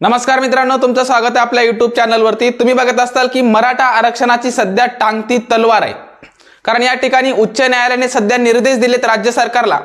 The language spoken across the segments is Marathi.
नमस्कार मित्रांनो तुमचं स्वागत आहे आपल्या युट्यूब चॅनलवरती तुम्ही बघत असाल की मराठा आरक्षणाची सध्या टांगती तलवार आहे. कारण या ठिकाणी उच्च न्यायालयाने सध्या निर्देश दिलेत राज्य सरकारला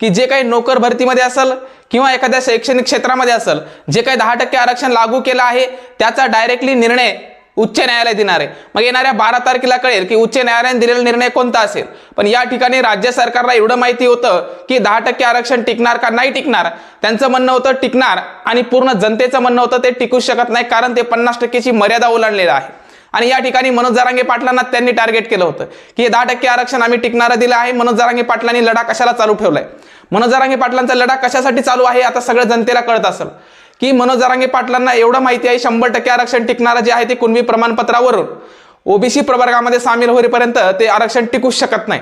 की जे काही नोकर भरतीमध्ये असेल किंवा एखाद्या शैक्षणिक क्षेत्रामध्ये असेल जे काही दहा टक्के आरक्षण लागू केलं आहे त्याचा डायरेक्टली निर्णय उच्च न्यायालय देणार. आहे मग येणाऱ्या बारा तारखेला कळेल की उच्च न्यायालयाने दिलेला निर्णय कोणता असेल? पण या ठिकाणी राज्य सरकारला एवढं माहिती होतं की दहा टक्के आरक्षण टिकणार का नाही टिकणार? त्यांचं म्हणणं होतं टिकणार आणि पूर्ण जनतेचं म्हणणं होतं ते टिकू शकत नाही कारण ते पन्नास टक्केची मर्यादा ओलांडलेलं आहे. आणि या ठिकाणी मनोज जरांगे पाटलांना त्यांनी टार्गेट केलं होतं. की हे दहा टक्के आरक्षण आम्ही टिकणारं दिलं आहे मनोज जरांगे पाटलांनी लढा कशाला चालू ठेवलाय? मनोज जरांगे पाटलांचा लढा कशासाठी चालू आहे आता सगळं जनतेला कळत असेल. की मनोज जरांगे पाटलांना एवढं माहिती आहे शंभर टक्के आरक्षण टिकणारं जे आहे ते कुणबी प्रमाणपत्रावरून. ओबीसी प्रवर्गामध्ये सामील होईपर्यंत ते आरक्षण टिकूच शकत नाही.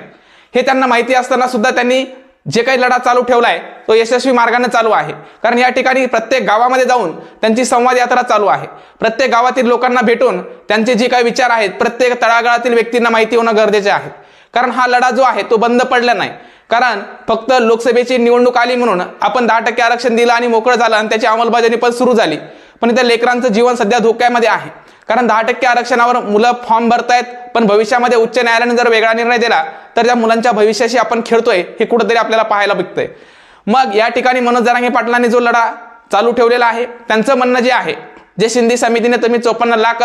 हे त्यांना माहिती असताना सुद्धा त्यांनी जे काही लढा चालू ठेवलाय तो यशस्वी मार्गाने चालू आहे. कारण या ठिकाणी प्रत्येक गावामध्ये जाऊन त्यांची संवाद यात्रा चालू आहे. प्रत्येक गावातील लोकांना भेटून त्यांचे जे काही विचार आहेत प्रत्येक तळागाळातील व्यक्तींना माहिती होणं गरजेचे आहे. कारण हा लढा जो आहे तो बंद पडला नाही. कारण फक्त लोकसभेची निवडणूक आली म्हणून आपण दहा टक्के आरक्षण दिलं आणि मोकळं झालं आणि त्याची अंमलबजावणी पण सुरू झाली. पण इथं लेकरांचं जीवन सध्या धोक्यामध्ये आहे. कारण दहा टक्के आरक्षणावर मुलं फॉर्म भरतायत पण भविष्यामध्ये उच्च न्यायालयाने जर वेगळा निर्णय दिला तर त्या मुलांच्या भविष्याशी आपण खेळतोय हे कुठंतरी आपल्याला पाहायला बघतंय मग या ठिकाणी मनोज जरांगे पाटलांनी जो लढा चालू ठेवलेला आहे त्यांचं म्हणणं जे आहे जे शिंदे समितीने तुम्ही चोपन्न लाख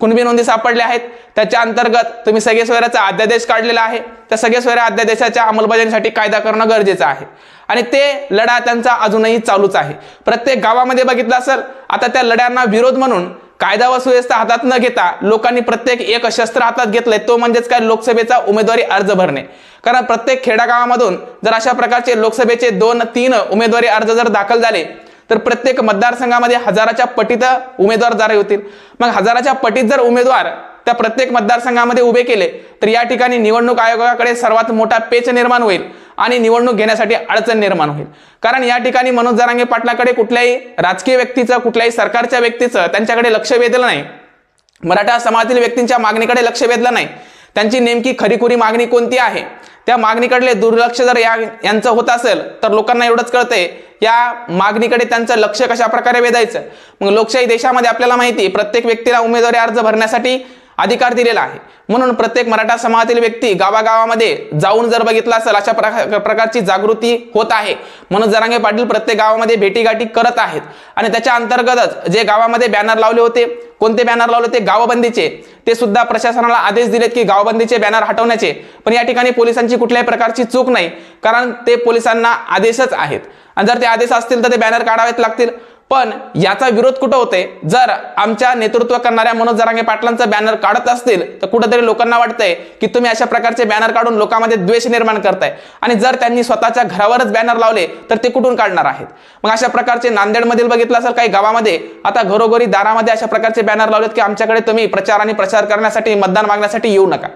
कुणबी नोंदी सापडल्या आहेत. त्याच्या अंतर्गत तुम्ही सगळे सोयऱ्याचा अध्यादेश काढलेला आहे. त्या सगळे सोयऱ्या अध्यादेशाच्या अंमलबजावणीसाठी कायदा करणं गरजेचं आहे. आणि ते लढा त्यांचा अजूनही चालूच आहे. प्रत्येक गावामध्ये बघितलं असेल आता त्या लढ्यांना विरोध म्हणून कायदा व सुव्यवस्था हातात न घेता लोकांनी प्रत्येक एक शस्त्र हातात घेतलंय तो म्हणजेच काय लोकसभेचा उमेदवारी अर्ज भरणे. कारण प्रत्येक खेडागावामधून जर अशा प्रकारचे लोकसभेचे दोन तीन उमेदवारी अर्ज जर दाखल झाले तर प्रत्येक मतदारसंघामध्ये हजाराच्या पटीत उमेदवार जारी होतील. मग हजाराच्या पटीत जर उमेदवार त्या प्रत्येक मतदारसंघामध्ये उभे केले तर या ठिकाणी निवडणूक आयोगाकडे सर्वात मोठा पेच निर्माण होईल आणि निवडणूक घेण्यासाठी अडचण निर्माण होईल. कारण या ठिकाणी मनोज जरांगे पाटलाकडे कुठल्याही राजकीय व्यक्तीचं कुठल्याही सरकारच्या व्यक्तीचं त्यांच्याकडे लक्ष वेधलं नाही. मराठा समाजातील व्यक्तींच्या मागणीकडे लक्ष वेधलं नाही. त्यांची नेमकी खरीखुरी मागणी कोणती आहे? त्या मागणीकडले दुर्लक्ष जर या यांचं होत असेल तर लोकांना एवढंच कळतंय या मागणीकडे त्यांचं लक्ष कशा प्रकारे वेधायचं? मग लोकशाही देशामध्ये आपल्याला माहिती आहे, प्रत्येक व्यक्तीला उमेदवारी अर्ज भरण्यासाठी अधिकार दिलेला आहे. म्हणून प्रत्येक मराठा समाजातील व्यक्ती गावागावामध्ये जाऊन जर बघितलं असेल अशा प्रका- प्रकारची जागृती होत आहे. म्हणून जरांगे पाटील प्रत्येक गावामध्ये भेटीगाठी करत आहेत. आणि त्याच्या अंतर्गतच जे गावामध्ये बॅनर लावले होते कोणते बॅनर लावले होते? गावबंदीचे. ते सुद्धा प्रशासनाला आदेश दिलेत की गावबंदीचे बॅनर हटवण्याचे. पण या ठिकाणी पोलिसांची कुठल्याही प्रकारची चूक नाही. कारण ते पोलिसांना आदेशच आहेत. आणि जर ते आदेश असतील तर ते बॅनर काढावेच लागतील. पण याचा विरोध कुठं होते जर आमच्या नेतृत्व करणाऱ्या मनोज जरांगे पाटलांचा बॅनर काढत असतील तर कुठंतरी लोकांना वाटतंय की तुम्ही अशा प्रकारचे बॅनर काढून लोकांमध्ये द्वेष निर्माण करताय. आणि जर त्यांनी स्वतःच्या घरावरच बॅनर लावले तर ते कुठून काढणार आहेत? मग अशा प्रकारचे नांदेडमधील बघितलं असेल काही गावामध्ये आता घरोघरी दारामध्ये अशा प्रकारचे बॅनर लावलेत की आमच्याकडे तुम्ही प्रचार आणि प्रचार करण्यासाठी मतदान मागण्यासाठी येऊ नका.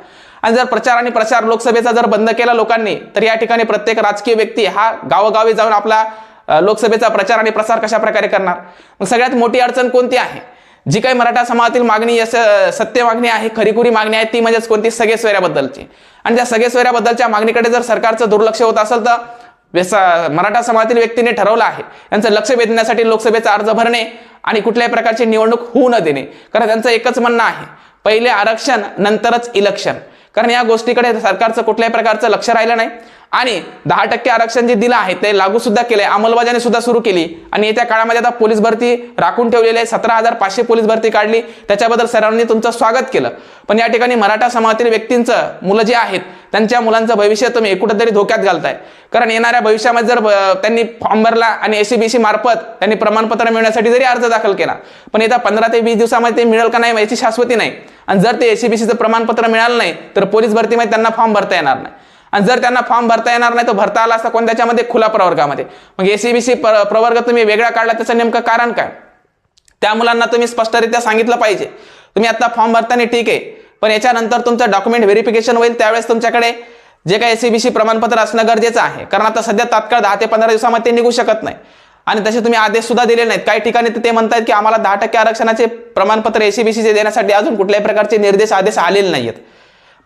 आणि जर प्रचार आणि प्रचार लोकसभेचा जर बंद केला लोकांनी तर या ठिकाणी प्रत्येक राजकीय व्यक्ती हा गावोगावी जाऊन आपला लोकसभेचा प्रचार आणि प्रसार कशा प्रकारे करणार? मग सगळ्यात मोठी अडचण कोणती आहे? जी काही मराठा समाजातील मागणी यस सत्य मागणी आहे खरीखुरी मागणी आहे ती म्हणजेच कोणती? सगळे सोयऱ्याबद्दलची. आणि त्या सगळे सोयऱ्याबद्दलच्या मागणीकडे जर सरकारचं दुर्लक्ष होत असेल तर मराठा समाजातील व्यक्तीने ठरवलं आहे यांचं लक्ष वेधण्यासाठी लोकसभेचा अर्ज भरणे आणि कुठल्याही प्रकारची निवडणूक होऊ न देणे. कारण त्यांचं एकच म्हणणं आहे पहिले आरक्षण नंतरच इलेक्शन. कारण या गोष्टीकडे सरकारचं कुठल्याही प्रकारचं लक्ष राहिलं नाही. आणि दहा टक्के आरक्षण जे दिलं आहे ते लागू सुद्धा केले अंमलबजावणी सुद्धा सुरू केली. आणि येत्या काळामध्ये आता पोलीस भरती राखून ठेवलेली आहे. सतरा हजार पाचशे पोलीस भरती काढली. त्याच्याबद्दल सर्वांनी तुमचं स्वागत केलं. पण या ठिकाणी मराठा समाजातील व्यक्तींचं मुलं जे आहेत त्यांच्या मुलांचं भविष्य तुम्ही कुठंतरी धोक्यात घालताय. कारण येणाऱ्या भविष्यामध्ये जर त्यांनी फॉर्म भरला आणि एसीबीसी मार्फत त्यांनी प्रमाणपत्र मिळण्यासाठी जरी अर्ज दाखल केला पण येत्या पंधरा ते वीस दिवसामध्ये ते मिळेल का नाही याची शाश्वती नाही. आणि जर ते एसीबीसीचं प्रमाणपत्र मिळालं नाही तर पोलीस भरतीमध्ये त्यांना फॉर्म भरता येणार नाही. आणि जर त्यांना फॉर्म भरता येणार नाही तर भरता आला असता कोण? त्याच्यामध्ये खुला प्रवर्गामध्ये. मग एसीबीसी प्रवर्ग तुम्ही वेगळा काढला त्याचं नेमकं कारण काय? त्या मुलांना तुम्ही स्पष्टरित्या सांगितलं पाहिजे. तुम्ही आता फॉर्म भरताना ठीक आहे पण याच्यानंतर तुमचं डॉक्युमेंट व्हेरिफिकेशन होईल त्यावेळेस तुमच्याकडे जे काही एसीबीसी प्रमाणपत्र असणं गरजेचं आहे. कारण आता सध्या तात्काळ दहा ते पंधरा दिवसामध्ये ते निघू शकत नाही. आणि तसे तुम्ही आदेश सुद्धा दिले नाहीत. काही ठिकाणी ते म्हणतात की आम्हाला दहा टक्के आरक्षणाचे प्रमाणपत्र एसीबीसीचे देण्यासाठी अजून कुठल्याही प्रकारचे निर्देश आदेश आलेले नाहीत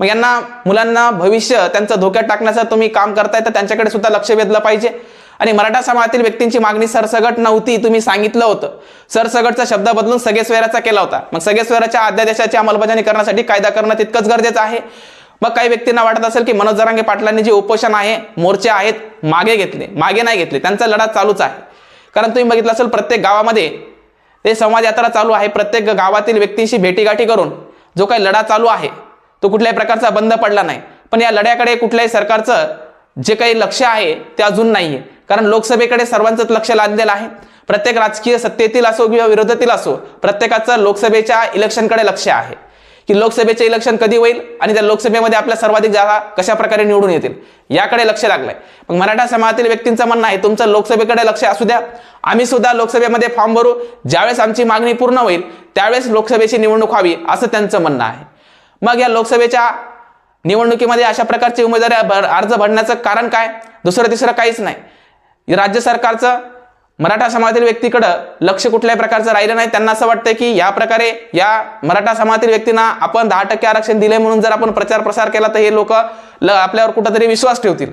मग यांना मुलांना भविष्य त्यांचं धोक्यात टाकण्याचं तुम्ही काम करताय तर त्यांच्याकडे सुद्धा लक्ष वेधलं पाहिजे. आणि मराठा समाजातील व्यक्तींची मागणी सरसगट नव्हती तुम्ही सांगितलं होतं. सरसगटचा शब्द बदलून सगळे स्वेराचा केला होता. मग सगळे स्वेराच्या अध्यादेशाची अंमलबजावणी करण्यासाठी कायदा करणं तितकंच गरजेचं आहे. मग काही व्यक्तींना वाटत असेल की मनोज जरांगे पाटलांनी जे उपोषण आहे मोर्चे आहेत मागे घेतले मागे नाही घेतले त्यांचा लढा चालूच आहे. कारण तुम्ही बघितलं असेल प्रत्येक गावामध्ये ते संवाद यात्रा चालू आहे प्रत्येक गावातील व्यक्तींशी भेटीगाठी करून जो काही लढा चालू आहे तो कुठल्याही प्रकारचा बंद पडला नाही. पण या लढ्याकडे कुठल्याही सरकारचं जे काही लक्ष आहे ते अजून नाही आहे कारण लोकसभेकडे सर्वांचंच लक्ष लादलेलं आहे. प्रत्येक राजकीय सत्तेतील असो किंवा विरोधातील असो प्रत्येकाचं लोकसभेच्या इलेक्शनकडे लक्ष आहे. की लोकसभेचे इलेक्शन कधी होईल आणि त्या लोकसभेमध्ये आपल्या सर्वाधिक जागा कशा प्रकारे निवडून येतील याकडे लक्ष लागलंय. मग मराठा समाजातील व्यक्तींचं म्हणणं आहे तुमचं लोकसभेकडे लक्ष असू द्या. आम्ही सुद्धा लोकसभेमध्ये फॉर्म भरू. ज्यावेळेस आमची मागणी पूर्ण होईल त्यावेळेस लोकसभेची निवडणूक व्हावी असं त्यांचं म्हणणं आहे. मग या लोकसभेच्या निवडणुकीमध्ये अशा प्रकारचे उमेदवारी अर्ज भरण्याचं कारण काय? दुसरं तिसरं काहीच नाही. राज्य सरकारचं मराठा समाजातील व्यक्तीकडं लक्ष कुठल्याही प्रकारचं राहिलं नाही. त्यांना असं वाटतं की या प्रकारे या मराठा समाजातील व्यक्तींना आपण दहा टक्के आरक्षण दिले म्हणून जर आपण प्रचार प्रसार केला तर हे लोक आपल्यावर कुठंतरी विश्वास ठेवतील.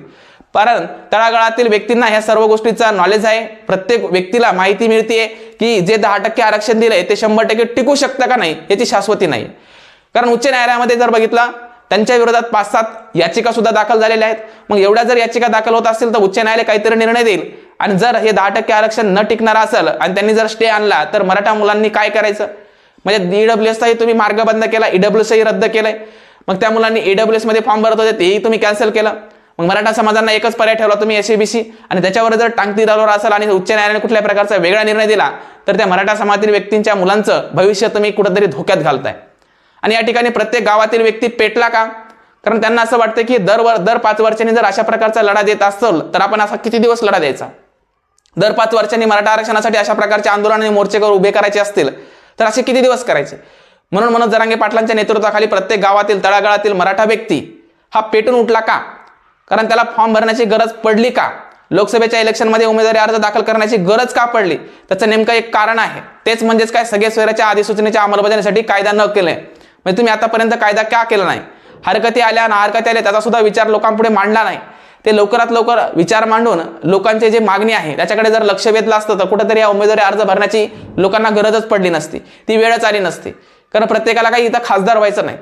कारण तळागाळातील व्यक्तींना ह्या सर्व गोष्टीचा नॉलेज आहे. प्रत्येक व्यक्तीला माहिती मिळते की जे दहा टक्के आरक्षण दिलंय ते शंभर टक्के टिकू शकतं का नाही याची शाश्वती नाही. कारण उच्च न्यायालयामध्ये जर बघितलं त्यांच्या विरोधात पाच सात याचिका सुद्धा दाखल झालेल्या आहेत. मग एवढ्या जर याचिका दाखल होत असतील तर उच्च न्यायालय काहीतरी निर्णय देईल. आणि जर हे दहा टक्के आरक्षण न टिकणार असेल आणि त्यांनी जर स्टे आणला तर मराठा मुलांनी काय करायचं? म्हणजे ईडब्ल्यू एसचाही तुम्ही मार्ग बंद केला ईडब्ल्यूएसही रद्द केलंय. मग त्या मुलांनी ईडब्ल्यू एसमध्ये फॉर्म भरत होते तेही तुम्ही कॅन्सल केलं. मग मराठा समाजांना एकच पर्याय ठेवला तुम्ही एसएबीसी आणि त्याच्यावर जर टांगती चालवर असाल आणि उच्च न्यायालयाने कुठल्या प्रकारचा वेगळा निर्णय दिला तर त्या मराठा समाजातील व्यक्तींच्या मुलांचं भविष्य तुम्ही कुठेतरी धोक्यात घालताय. आणि या ठिकाणी प्रत्येक गावातील व्यक्ती पेटला का? कारण त्यांना असं वाटतं की दर वर दर पाच वर्षांनी जर अशा प्रकारचा लढा देत असेल तर आपण असा किती दिवस लढा द्यायचा? दर पाच वर्षांनी मराठा आरक्षणासाठी अशा प्रकारचे आंदोलन आणि मोर्चेकर उभे करायचे असतील तर असे किती दिवस करायचे? म्हणून मनोज जरांगे पाटलांच्या नेतृत्वाखाली प्रत्येक गावातील तळागाळातील मराठा व्यक्ती हा पेटून उठला का? कारण त्याला फॉर्म भरण्याची गरज पडली का? लोकसभेच्या इलेक्शनमध्ये उमेदवारी अर्ज दाखल करण्याची गरज का पडली? त्याचं नेमकं एक कारण आहे. तेच म्हणजेच काय? सगळे स्वराच्या अधिसूचनेच्या अंमलबजावणीसाठी कायदा न केले. म्हणजे तुम्ही आतापर्यंत कायदा का केला नाही? हरकती आल्या ना हरकती आल्या त्याचा सुद्धा विचार लोकांपुढे मांडला नाही. ते लवकरात लवकर विचार मांडून लोकांचे जे मागणी आहे त्याच्याकडे जर लक्ष वेधलं असतं तर कुठेतरी या उमेदवारी अर्ज भरण्याची लोकांना गरजच पडली नसती. ती वेळच आली नसती. कारण प्रत्येकाला काही इथं खासदार व्हायचं नाही.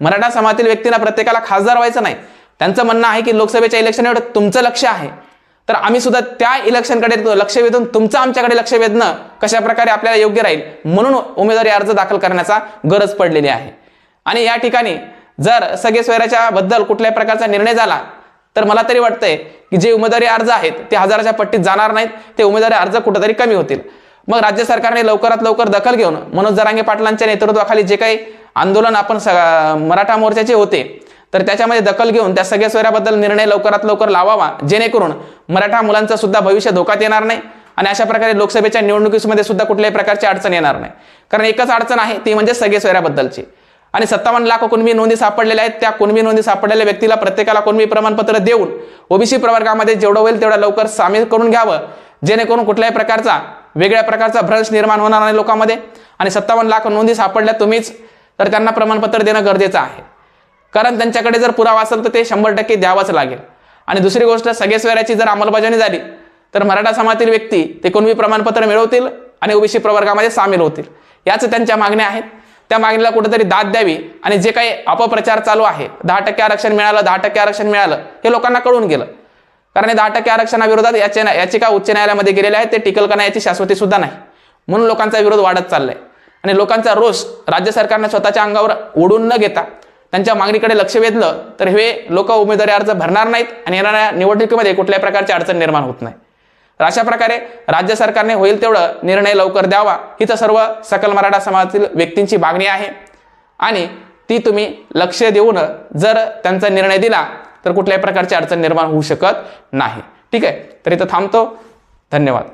मराठा समाजातील व्यक्तींना प्रत्येकाला खासदार व्हायचं नाही. त्यांचं म्हणणं आहे की लोकसभेच्या इलेक्शन एवढं तुमचं लक्ष आहे. तर आम्ही सुद्धा त्या इलेक्शनकडे लक्ष वेधून तुमचं आमच्याकडे लक्ष वेधणं कशा प्रकारे आपल्याला योग्य राहील म्हणून उमेदवारी अर्ज दाखल करण्याचा गरज पडलेली आहे. आणि या ठिकाणी जर सगळे स्वैराच्या बद्दल कुठल्याही प्रकारचा निर्णय झाला तर मला तरी वाटतंय की जे उमेदवारी अर्ज आहेत ते हजाराच्या पट्टीत जाणार नाहीत ते उमेदवारी अर्ज कुठेतरी कमी होतील. मग राज्य सरकारने लवकरात लवकर दखल घेऊन मनोज जरांगे पाटलांच्या नेतृत्वाखाली जे काही आंदोलन आपण स- मराठा मोर्चाचे होते तर त्याच्यामध्ये दखल घेऊन त्या सगळ्या सोयऱ्याबद्दल निर्णय लवकरात लवकर लावावा जेणेकरून मराठा मुलांचं सुद्धा भविष्य धोक्यात येणार नाही आणि अशा प्रकारे लोकसभेच्या निवडणुकीमध्ये सुद्धा कुठल्याही प्रकारची अडचण येणार नाही. कारण एकच अडचण आहे ती म्हणजे सगळे सोयऱ्याबद्दलची. आणि सत्तावन्न लाख कुणबी नोंदी सापडलेल्या आहेत त्या कुणबी नोंदी सापडलेल्या व्यक्तीला प्रत्येकाला कुणबी प्रमाणपत्र देऊन ओबीसी प्रवर्गामध्ये जेवढं होईल तेवढं लवकर सामील करून घ्यावं जेणेकरून कुठल्याही प्रकारचा वेगळ्या प्रकारचा भ्रंश निर्माण होणार नाही लोकांमध्ये. आणि सत्तावन्न लाख नोंदी सापडल्या तुम्हीच तर त्यांना प्रमाणपत्र देणं गरजेचं आहे. कारण त्यांच्याकडे जर पुरावा असेल तर ते शंभर टक्के द्यावंच लागेल. आणि दुसरी गोष्ट सगळे जर अंमलबजावणी झाली तर मराठा समाजातील व्यक्ती ते कुणबी प्रमाणपत्र मिळवतील आणि ओबीसी प्रवर्गामध्ये सामील होतील. याच त्यांच्या मागण्या आहेत. त्या मागणीला कुठेतरी दाद द्यावी आणि जे काही अपप्रचार चालू आहे दहा टक्के आरक्षण मिळालं दहा टक्के आरक्षण मिळालं हे लोकांना कळून गेलं. कारण दहा टक्के आरक्षणाविरोधात याच्या याचिका उच्च न्यायालयामध्ये गेलेल्या आहेत ते टिकल करणं याची शाश्वती सुद्धा नाही. म्हणून लोकांचा विरोध वाढत चाललाय. आणि लोकांचा रोष राज्य सरकारने स्वतःच्या अंगावर ओढून न घेता त्यांच्या मागणीकडे लक्ष वेधलं तर हे लोक उमेदवारी अर्ज भरणार नाहीत आणि येणाऱ्या निवडणुकीमध्ये कुठल्याही प्रकारची अडचण निर्माण होत नाही. तर अशा प्रकारे राज्य सरकारने होईल तेवढं निर्णय लवकर द्यावा. ही तर सर्व सकल मराठा समाजातील व्यक्तींची मागणी आहे. आणि ती तुम्ही लक्ष देऊन जर त्यांचा निर्णय दिला तर कुठल्याही प्रकारची अडचण निर्माण होऊ शकत नाही. ठीक आहे? तर इथं थांबतो. धन्यवाद.